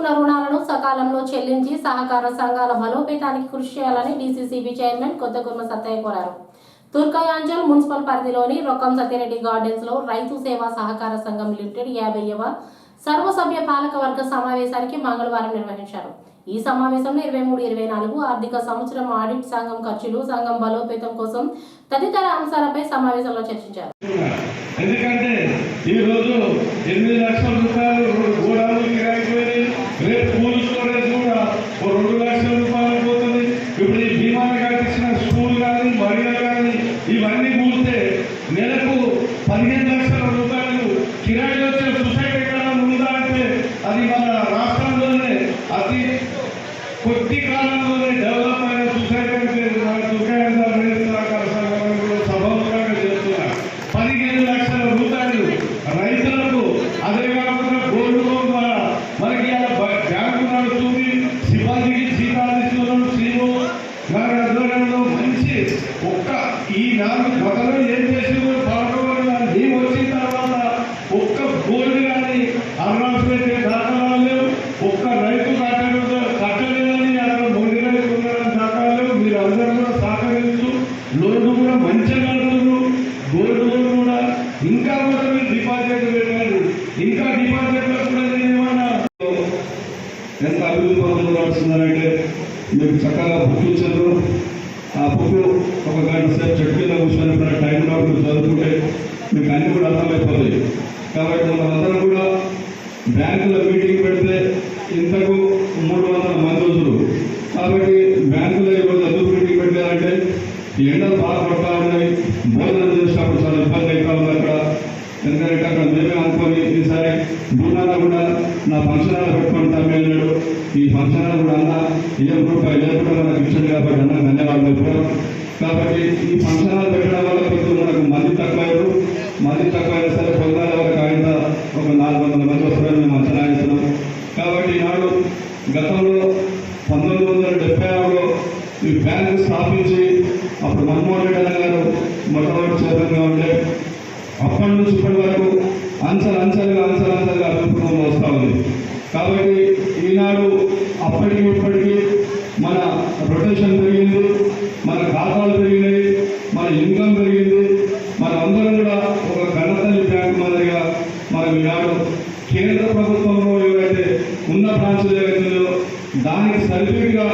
తీసుకున్న రుణాలను సకాలంలో చెల్లించి సహకార సంఘాల బలోపేతానికి కృషి చేయాలని డీసీసీబీ చైర్మన్ కొత్తగుర్మ సత్తయ్య కోరారు. తుర్కయాంజల్ మున్సిపల్ పరిధిలోని రొక్కం సత్యరెడ్డి గార్డెన్స్లో రైతు సేవా సహకార సంఘం లిమిటెడ్ యాభైవ సర్వసభ్య పాలకవర్గ సమావేశానికి మంగళవారం నిర్వహించారు. ఈ సమావేశంలో ఇరవై మూడు ఇరవై నాలుగు ఆర్థిక సంవత్సరం ఆడిట్ సంఘం ఖర్చులు సంఘం బలోపేతం కోసం తదితర అంశాలపై సమావేశంలో చర్చించారు. ఎందుకంటే ఈ రోజు ఎనిమిది లక్షల రూపాయలు Por que ఇంకా కూడా మీరు డిపాజిట్ పెట్టారు ఇంకా డిపాజిట్ కూడా ఏమన్నా ఎంత అభివృద్ధి పనులు నడుస్తున్నారంటే మీకు చక్కగా బుక్ ఇచ్చారు. ఆ బుక్ ఒక గంట సేపు చెట్టు కింద కూర్చొని టైంలో మీరు చదువుకుంటే మీకు అన్ని కూడా అర్థమైపోతాయి. కాబట్టి మనందరం కూడా బ్యాంకులో మీటింగ్ పెడితే ఇంతకు మూడు వందల మంది రోజులు కాబట్టి బ్యాంకులో ఈరోజు ఎందుకు మీటింగ్ పెట్టారంటే ఈ ఎండలు బాగా అక్కడ మేమే అనుకొని సరే బృందాలు కూడా నా ఫంక్షన్ హాల్ పెట్టుకొని తమిళనాడు ఈ ఫంక్షన్ హాల్ కూడా అన్న ఏం రూపాయలు ఏం కూడా నాకు ఇచ్చాడు కాబట్టి అన్న ధన్యవాదాలు చెప్పారు కాబట్టి ఈ ఫంక్షన్ హాల్ పెట్టడం వల్ల కొంచెం మనకు మంది తక్కువయ్యారు మంది తక్కువ అయినా సరే పొందాల ఒక ఆయన ఒక నాలుగు వందల మంది వస్తారని మేము అంచనా వేస్తున్నాం. కాబట్టి ఈనాడు గతంలో పంతొమ్మిది వందల డెబ్బై ఆరులో ఈ బ్యాంకు స్థాపించి అప్పుడు మన్మోహన్ రెడ్డి గారు మొట్టమొదటి చైర్మన్గా ఉండే అప్పటి నుంచి ఇప్పటి వరకు అంచెలు అంచెలుగా అంచెలు అంచెలుగా అభివృద్ధి వస్తూ ఉంది. కాబట్టి ఈనాడు అప్పటికి ఇప్పటికీ మన రొటేషన్ పెరిగింది మన ఖాతాలు పెరిగినాయి మన ఇన్కమ్ పెరిగింది. మన అందరం కూడా ఒక కన్నతల్లి బ్యాంక్ మాదిరిగా మనం ఈనాడు కేంద్ర ప్రభుత్వంలో ఏవైతే ఉన్న బ్రాంచులు ఏవైతే దానికి సరిపోయిగా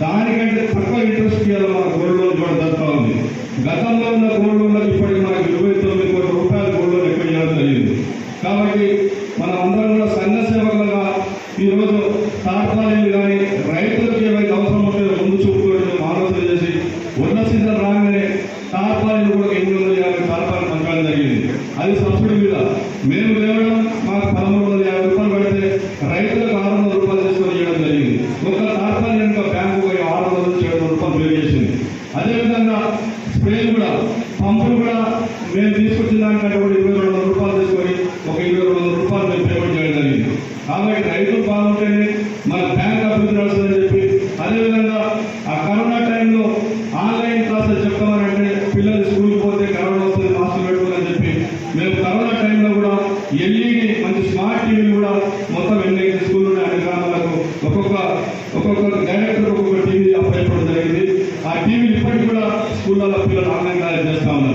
దానికంటే తక్కువ ఇంట్రెస్ట్ ఇవ్వాలి మన గోల్డ్ లోన్ కూడా జరుగుతూ ఉంది. గతంలో ఉన్న గోల్డ్ లోన్లకు ఇప్పటికీ మనకు ఇరవై తొమ్మిది కోట్ల రూపాయల గోల్డ్ లోన్ ఎక్కువ చేయడం జరిగింది కాబట్టి మనం అందరం కూడా సంఘ సేవకులుగా ఈరోజు తాత్కాలీలు కానీ రైతులకు ఏవైతే అవసరం ఉంటుందో ముందు చూపుకోవడం ఆలోచన చేసి ఉన్న సీజన్ రాగానే తాత్కాలీలు కూడా ఎనిమిది వందల యాభై తాత్కాలిక పంచడం జరిగింది. అది సబ్సిడీ మీద మేము లేవడం మాకు పదమూడు వందల యాభై రూపాయలు పడితే రైతులకు ఆరు వందల రూపాయలు తీసుకొని చేయడం జరిగింది. ఒక తాత్కాలిక బ్యాంకు పోయి ఆరు వందల నుంచి ఏడు వందల రూపాయలు పే చేసింది. అదేవిధంగా స్ప్రే కూడా పంపులు కూడా మేము తీసుకొచ్చిన దానికంటే కూడా ఇరవై రెండు వందల రూపాయలు తీసుకొని ఒక ఇరవై రెండు వందల రూపాయలు మేము పేమెంట్ చేయడం జరిగింది. కాబట్టి రైతులు బాగుంటేనే మన బ్యాంక్ అభివృద్ధి నడుస్తుందని చెప్పి అదేవిధంగా ఆ కరోనా టైంలో ఆన్లైన్ క్లాసెస్ చెప్తామనంటే పిల్లలు స్కూల్కి పోతే కరోనా వస్తుంది మాస్క్ పెట్టుకోవాలని చెప్పి మేము కరోనా టైంలో కూడా ఎల్ఈడి మంచి స్మార్ట్ టీవీలు కూడా మొత్తం ఎన్ని స్కూల్ అన్ని గ్రామాలకు ఒక్కొక్క ఒక్కొక్క డైరెక్టర్ ఒక్కొక్క టీవీ అప్లై చేయడం జరిగింది. ఆ టీవీలు ఇప్పటికి కూడా స్కూళ్ళలో పిల్లలు ఆన్లైన్ క్లాస్